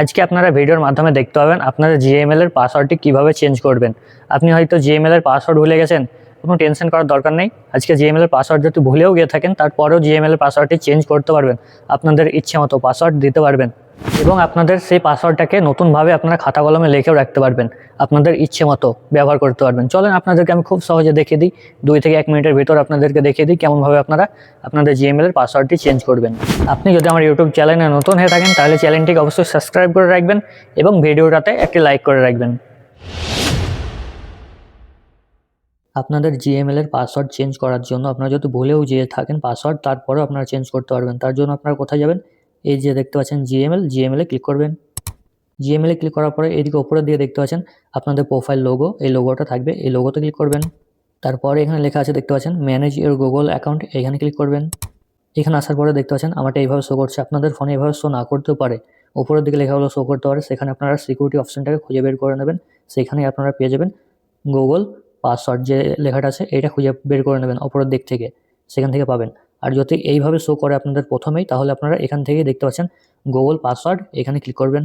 আজকে আপনারা ভিডিওর মাধ্যমে দেখতে পাবেন আপনারা জিএমএল এর পাসওয়ার্ডটি কীভাবে চেঞ্জ করবেন। আপনি হয়তো জিএমএল এর পাসওয়ার্ড ভুলে গেছেন, কোনো টেনশন করার দরকার নেই। আজকে জিএমএল এর পাসওয়ার্ড যদি ভুলেও গিয়ে থাকেন, তারপরেও জিএমএল এর পাসওয়ার্ডটি চেঞ্জ করতে পারবেন। আপনাদের ইচ্ছে মতো পাসওয়ার্ড দিতে পারবেন। এবং আপনাদের সেই পাসওয়ার্ডটাকে নতুনভাবে আপনারা খাতা কলমে লিখেও রাখতে পারবেন। আপনাদের ইচ্ছে মতো ব্যবহার করতে পারবেন। চলেন আপনাদেরকে আমি খুব সহজে দেখিয়ে দিই। দুই থেকে এক মিনিটের ভিতর আপনাদেরকে দেখিয়ে দিই কেমনভাবে আপনারা আপনাদের জিএমএল এর পাসওয়ার্ডটি চেঞ্জ করবেন। আপনি যদি আমার ইউটিউব চ্যানেলে নতুন হয়ে থাকেন, তাহলে চ্যানেলটিকে অবশ্যই সাবস্ক্রাইব করে রাখবেন এবং ভিডিওটাতে একটি লাইক করে রাখবেন। আপনাদের জিএমএল এর পাসওয়ার্ড চেঞ্জ করার জন্য আপনারা যদি ভুলেও যেয়ে থাকেন পাসওয়ার্ড তারপরেও আপনারা চেঞ্জ করতে পারবেন। তার জন্য আপনারা কোথায় যাবেন? এই যে দেখতে পাচ্ছেন জিএমএল জিএমএল ক্লিক করবেন। জিএমএল এ ক্লিক করার পরে এদিকে ওপরে দিয়ে দেখতে পাচ্ছেন আপনাদের প্রোফাইল লোগো এই লোগোটা থাকবে, এই লোগোতে ক্লিক করবেন। তারপরে এখানে লেখা আছে দেখতে পাচ্ছেন ম্যানেজ ইউর গুগল অ্যাকাউন্ট এখানে ক্লিক করবেন। এখানে আসার পরে দেখতে পাচ্ছেন আমারটা এইভাবে শো করছে, আপনাদের ফোনে এইভাবে শো না করতেও পারে। উপরের দিকে লেখাগুলো শো করতে পারে, সেখানে আপনারা সিকিউরিটি অপশনটাকে খুঁজে বের করে নেবেন সেখানে আপনারা পেয়ে যাবেন গুগল পাসওয়ার্ড যে লেখাটা আছে, এটা খুঁজে বের করে নেবেন অপরের দিক থেকে, সেখান থেকে পাবেন। আর যদি এইভাবে শো করে আপনাদের প্রথমেই, তাহলে আপনারা এখান থেকেই দেখতে পাচ্ছেন গুগল পাসওয়ার্ড এখানে ক্লিক করবেন।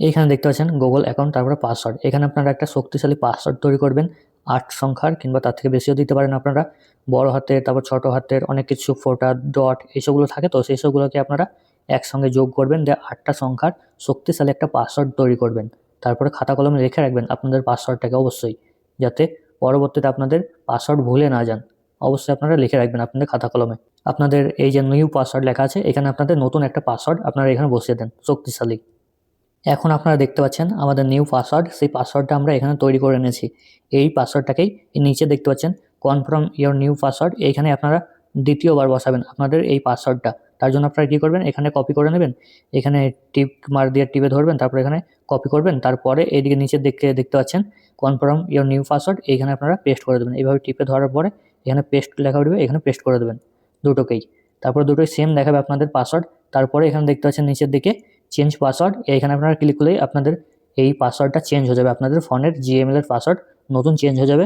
এইখানে দেখতে পাচ্ছেন গুগল অ্যাকাউন্ট তারপরে পাসওয়ার্ড এখানে আপনারা একটা শক্তিশালী পাসওয়ার্ড তৈরি করবেন, আট সংখ্যার, কিংবা তার থেকে বেশিও দিতে পারেন আপনারা। বড় হাতের, তারপর ছোট হাতের, অনেক কিছু ফোটা ডট এইসবগুলো থাকে তো সেই সবগুলোকে আপনারা একসঙ্গে যোগ করবেন, দিয়ে আটটা সংখ্যার শক্তিশালী একটা পাসওয়ার্ড তৈরি করবেন। তারপরে খাতা কলমে রেখে রাখবেন আপনাদের পাসওয়ার্ডটাকে অবশ্যই, যাতে পরবর্তীতে আপনাদের পাসওয়ার্ড ভুলে না যান। অবশ্যই আপনারা লিখে রাখবেন আপনাদের খাতা কলমে। আপনাদের এই যে নিউ পাসওয়ার্ড লেখা আছে, এখানে আপনাদের নতুন একটা পাসওয়ার্ড আপনারা এখানে বসিয়ে দেন, শক্তিশালী। এখন আপনারা দেখতে পাচ্ছেন আমাদের নিউ পাসওয়ার্ড সেই পাসওয়ার্ডটা আমরা এখানে তৈরি করে এনেছি। এই পাসওয়ার্ডটাকেই নিচে দেখতে পাচ্ছেন কনফার্ম ইয়োর নিউ পাসওয়ার্ড এইখানে আপনারা দ্বিতীয়বার বসাবেন আপনাদের এই পাসওয়ার্ডটা তার জন্য আপনারা কী করবেন, এখানে কপি করে নেবেন, এখানে টিপ মার দিয়ে টিপে ধরবেন, তারপরে এখানে কপি করবেন, তারপরে এইদিকে নিচের দিকে দেখতে পাচ্ছেন কনফার্ম ইয়োর নিউ পাসওয়ার্ড এইখানে আপনারা পেস্ট করে দেবেন। এইভাবে টিপে ধরার পরে এখানে পেস্ট লেখা উঠবে, এখানে পেস্ট করে দেবেন দুটোকেই। তারপর দুটোই সেম দেখাবে আপনাদের পাসওয়ার্ড তারপরে এখানে দেখতে পাচ্ছেন নিচের দিকে চেঞ্জ পাসওয়ার্ড এইখানে আপনারা ক্লিক করলেই আপনাদের এই পাসওয়ার্ডটা চেঞ্জ হয়ে যাবে। আপনাদের ফোনের জিএমএল এর পাসওয়ার্ড নতুন চেঞ্জ হয়ে যাবে।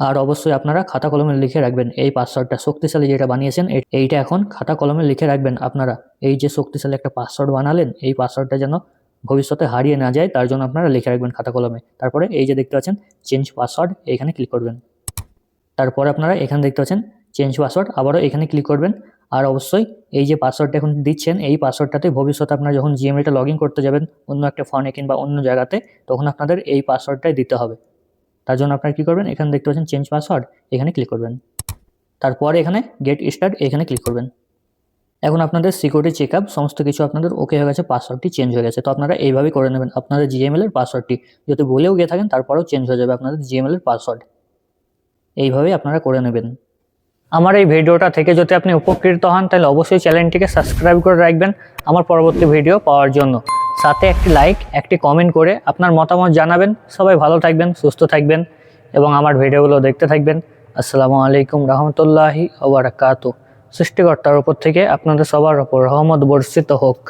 আর অবশ্যই আপনারা খাতা কলমে লিখে রাখবেন এই পাসওয়ার্ডটা শক্তিশালী যেটা বানিয়েছেন এইটা এখন খাতা কলমে লিখে রাখবেন আপনারা। এই যে শক্তিশালী একটা পাসওয়ার্ড বানালেন, এই পাসওয়ার্ডটা যেন ভবিষ্যতে হারিয়ে না যায়, তার জন্য আপনারা লিখে রাখবেন খাতা কলমে। তারপরে এই যে দেখতে পাচ্ছেন চেঞ্জ পাসওয়ার্ড এইখানে ক্লিক করবেন। তারপরে আপনারা এখানে দেখতে পাচ্ছেন চেঞ্জ পাসওয়ার্ড আবারও এখানে ক্লিক করবেন। আর অবশ্যই এই যে পাসওয়ার্ডটা এখন দিচ্ছেন, এই পাসওয়ার্ডটাতে ভবিষ্যতে আপনারা যখন জিএমএটা লগ করতে যাবেন অন্য একটা ফোনে কিংবা অন্য জায়গাতে, তখন আপনাদের এই পাসওয়ার্ডটাই দিতে হবে। তার জন্য আপনারা কী করবেন? এখানে দেখতে পাচ্ছেন চেঞ্জ পাসওয়ার্ড এখানে ক্লিক করবেন। তারপরে এখানে গেট স্টার্ট এখানে ক্লিক করবেন। এখন আপনাদের সিকিউরিটি চেক আপ সমস্ত কিছু আপনাদের ওকে হয়ে গেছে পাসওয়ার্ডটি চেঞ্জ হয়ে গেছে। তো আপনারা এইভাবেই করে নেবেন আপনাদের জিএমএল এর পাসওয়ার্ডটি যদি ভুলেও গিয়ে থাকেন, তারপরেও চেঞ্জ হয়ে যাবে আপনাদের জিএমএল এর পাসওয়ার্ড এইভাবেই আপনারা করে নেবেন। আমার এই ভিডিওটা থেকে যদি আপনি উপকৃত হন, তাহলে অবশ্যই চ্যানেলটিকে সাবস্ক্রাইব করে রাখবেন আমার পরবর্তী ভিডিও পাওয়ার জন্য। সাথে একটি লাইক একটি কমেন্ট করে আপনার মতামত জানাবেন। সবাই ভালো থাকবেন, সুস্থ থাকবেন এবং আমার ভিডিওগুলো দেখতে থাকবেন। আসসালামু আলাইকুম রহমতুল্লাহি ওবরাকাতু সৃষ্টিকর্তার উপর থেকে আপনাদের সবার ওপর রহমত বর্ষিত হোক।